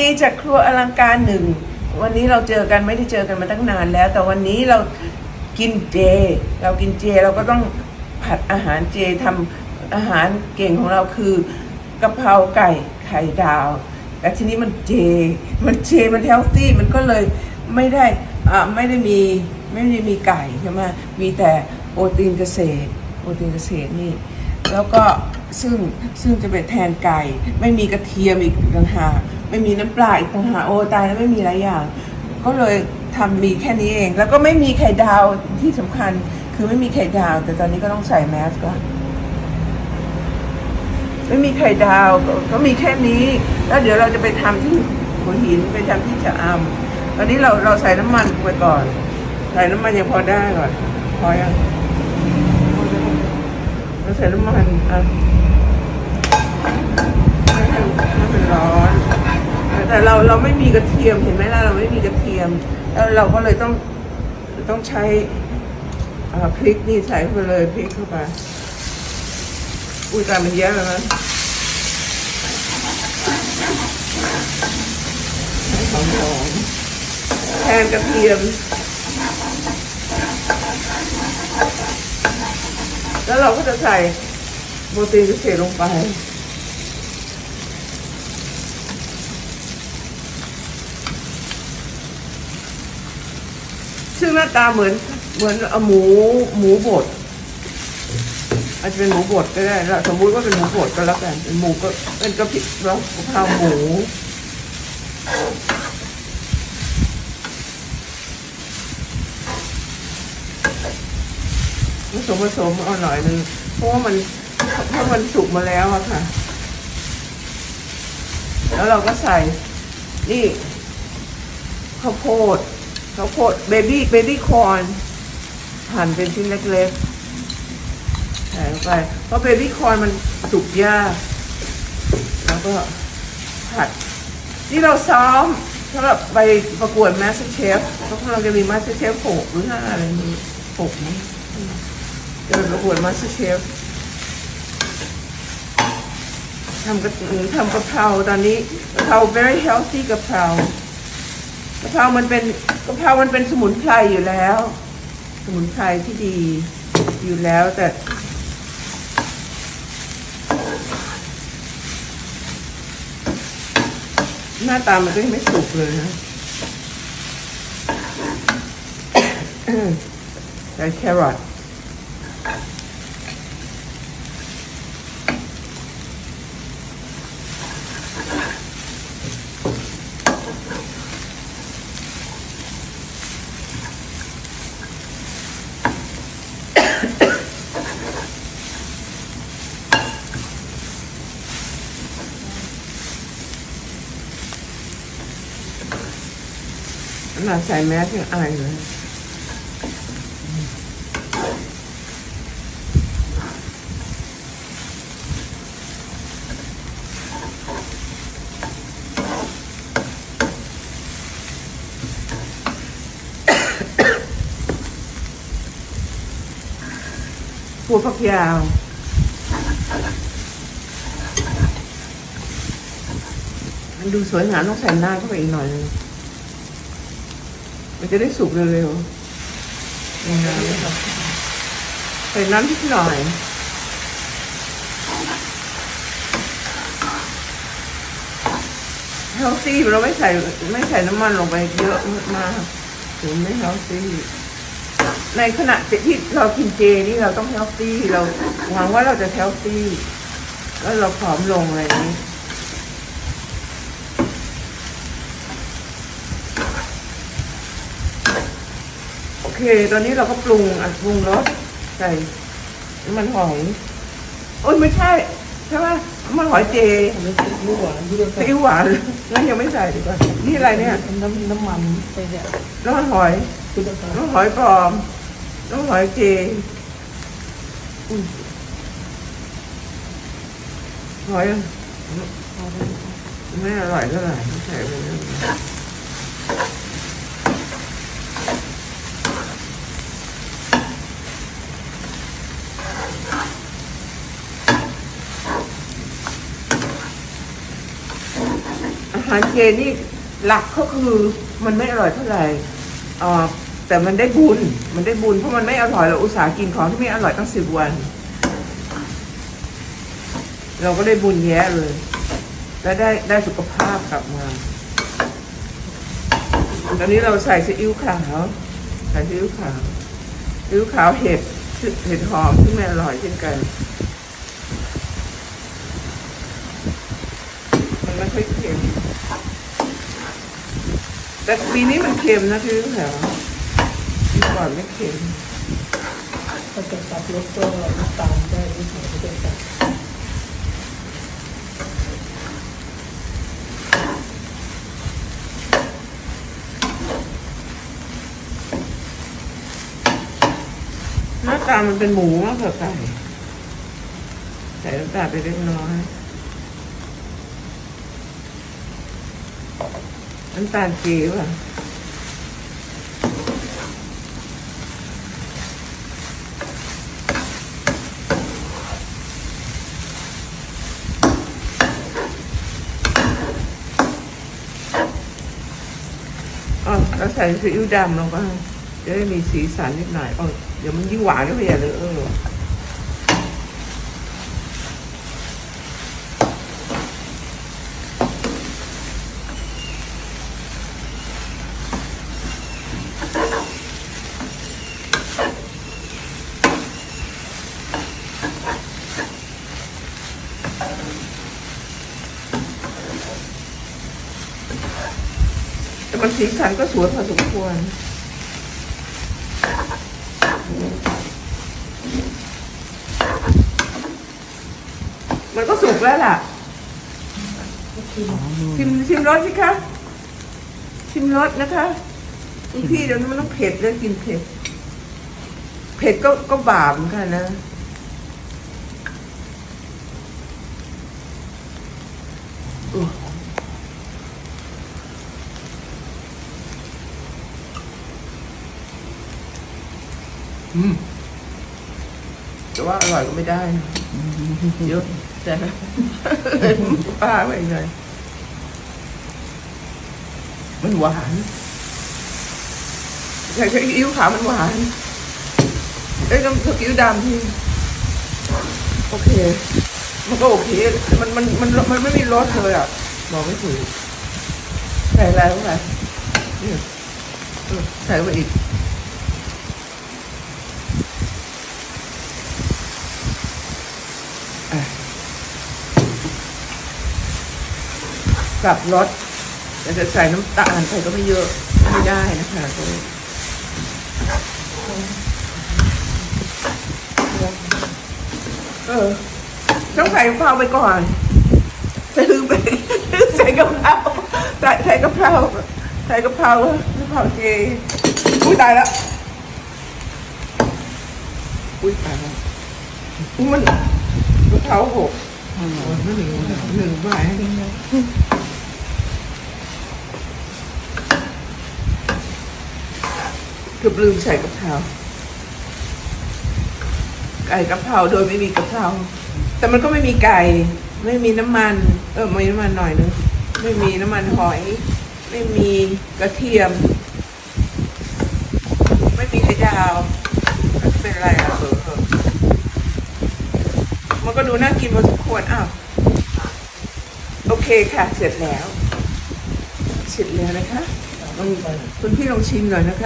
ดีจากครัวอลังการหนึ่ง วันนี้เราเจอกันไม่ได้เจอกันมาตั้งนานแล้ว แต่วันนี้เรากินเจ เรากินเจเราก็ต้องผัดอาหารเจทำอาหารเก่งของเราคือกะเพราไก่ไข่ดาว แต่ทีนี้มันเจ มันเจมันเฮลตี้มันก็เลยไม่ได้อ่าไม่ได้มีไม่ได้มีไก่ใช่ไหมมีแต่โปรตีนเกษตรโปรตีนเกษตรนี่แล้วก็ซึ่งซึ่งจะเป็นแทนไก่ ไม่มีกระเทียมอีกต่างหาก ไม่มีน้ำปลาอีกต่างหากโอ้ตายแล้วไม่มีหลายอย่าง ก็เลยทำมีแค่นี้เอง แล้วก็ไม่มีไข่ดาวที่สำคัญ คือไม่มีไข่ดาว แต่ตอนนี้ก็ต้องใส่แมสก่อนไม่มีไข่ดาวก็มีแค่นี้ แล้วเดี๋ยวเราจะไปทำที่หัวหินไปทำที่ชะอำตอนนี้เราเราใส่น้ำมันไปก่อน ใส่น้ำมันยังพอได้ก่อนพอยังเราใส่น้ำมันอะให้มันร้อน แต่เราเราไม่มีกระเทียมเห็นไหมล่ะเราไม่มีกระเทียม แล้วเราก็เลยต้องต้องใช้พริกนี่ใส่ไปเลยพริกเข้าไปอุ้ยแตายมันเยอะแล้วนะให้หอมหอมแทนกระเทียม แล้วเราก็จะใส่โปรตีนเกษตรลงไป ซึ่งหน้าตาเหมือนเหมือนเอาหมูหมูบดอาจจะเป็นหมูบดก็ได้แล้วสมมุติว่าเป็นหมูบดก็แล้วกันเป็นหมูก็เป็นกะปิแล้วกะเพราหมูผสมผสมเอาหน่อยนึงเพราะว่ามันเพราะมันสุกมาแล้วอะค่ะ แล้วเราก็ใส่นี่ข้าวโพด ข้าวโพดเบบี้เบบี้คอนหั่นเป็นชิ้นเล็กๆใส่ลงไป เพราะเบบี้คอนมันสุกยาก แล้วก็ผัด นี่เราซ้อมสำหรับไปประกวดมาสเตอร์เชฟเพราะเราจะมีมาสเตอร์เชฟหกหรือห้าอะไรนี้หกมั้จะไปประกวดมาสเตอร์เชฟทำกระทำกะเพราตอนนี้กะเพรา very healthy กะเพรา กะเพรามันเป็นกะเพรามันเป็นสมุนไพรอยู่แล้ว สมุนไพรที่ดีอยู่แล้วแต่หน้าตามันก็ยังไม่สุกเลยนะใส่แครอท ขนาดใส่แมสยังอายเลยปูฝักยาวมันดูสวยงามต้องใส่หน้าเข้าไปอีกหน่อยนึง มันจะได้สุกเร็วๆงามเลยค่ะใส่น้ำนิดหน่อยเฮลตี้เราไม่ใส่ไม่ใส่น้ำมันลงไปเยอะมากถึงไม่เฮลตี้ในขณะที่เรากินเจนี่เราต้องเฮลตี้เราหวังว่าเราจะเฮลตี้แล้วเราผอมลงอะไรอย่างนี้ เค ตอนนี้เราก็ปรุงอะปรุงรสใส่น้ำมันหอยโอ้ยไม่ใช่ใช่ไหมน้ำมันหอยเจไม่ใช่ลูกหวานที่เราซีอิ๊วหวานงั้นยังไม่ใส่ดีกว่า นี่อะไรเนี่ยน้ำน้ำมันไปเนี่ยน้ำมันหอยน้ำหอยปลอมน้ำหอยเจหอยไม่อร่อยเท่าไหร่ใส่ไปารเจนี่หลักก็คือมันไม่อร่อยเท่าไหร่อ่อแต่มันได้บุญ มันได้บุญเพราะมันไม่อร่อยเราอุตส่าห์กินของที่ไม่อร่อยตั้งสิบวัน เราก็ได้บุญแย่เลย และได้ได้สุขภาพกลับมาตอนนี้เราใส่ซีอิ๊วขาวใส่ซีอิ๊วขาวซีอิ๊วขาวเห็ดเห็ดหอมที่ไม่อร่อยเช่นกันมันไม่ค่อยเค็ม แต่ปีนี้มันเค็มนะซีอิ๊วขาวปีก่อนไม่เค็มถ้าจะตัดรสก็น้ำตาลได้นิดหน่อยก็ได้ตัดหน้าตามันเป็นหมูมากกว่าไก่ใส่น้ำตาลไปเล็กน้อย น้ำตาลจีว่ะอ๋อเราใส่ซีอิ๊วดำลงไปจะได้มีสีสันนิดหน่อยเออเดี๋ยวมันยิ่งหวานก็ไปใหญ่เลยเออ มันสีสันก็สวยพอสมควร มันก็สุกแล้วล่ะ ชิมชิมรสสิคะ ชิมรสนะคะคุณพี่เดี๋ยวนี้มันต้องเผ็ดเลยกินเผ็ด เผ็ดก็ก็บาปเหมือนกันนะอื มแต่ว่าอร่อยก็ไม่ได้นะเยอะแต่ป้าไปเลยมันหวานใช่ใช่อิ๊วขาวมันหวานเอ้ยน้ำสกิ้วดำที่โอเค มันก็โอเค มันมันมันมันไม่มีรสเลยอะบอกไม่ถูกใส่อะไรเข้าไปเนี่ยเออใส่เข้าไปอีก กลับรสแต่จะใส่น้ำตาลไปก็ไม่เยอะไม่ได้นะคะก็เออต้องใส่กะเพราไปก่อนจะลืมไปใส่กะเพราใส่ใส่กะเพราใส่กะเพรากะเพราเจอุ้ยตายแล้วอุ้ยตายแล้วอุ้ยมันกะเพราหกไม่หนึ่งหนึ่งใบ กือบลืมใส่กะเพราไก่กะเพราโดยไม่มีกะเพราแต่มันก็ไม่มีไก่ ไม่มีน้ำมัน เออมีน้ำมันหน่อยนึงไม่มีน้ำมันหอย ไม่มีกระเทียม ไม่มีไข่ดาวเป็นไรอะเออมันก็ดูน่ากินพอสมควรอ้าวโอเคค่ะ เสร็จแล้ว เสร็จแล้วนะคะลองคุณพี่ลองชิมหน่อยนะคะ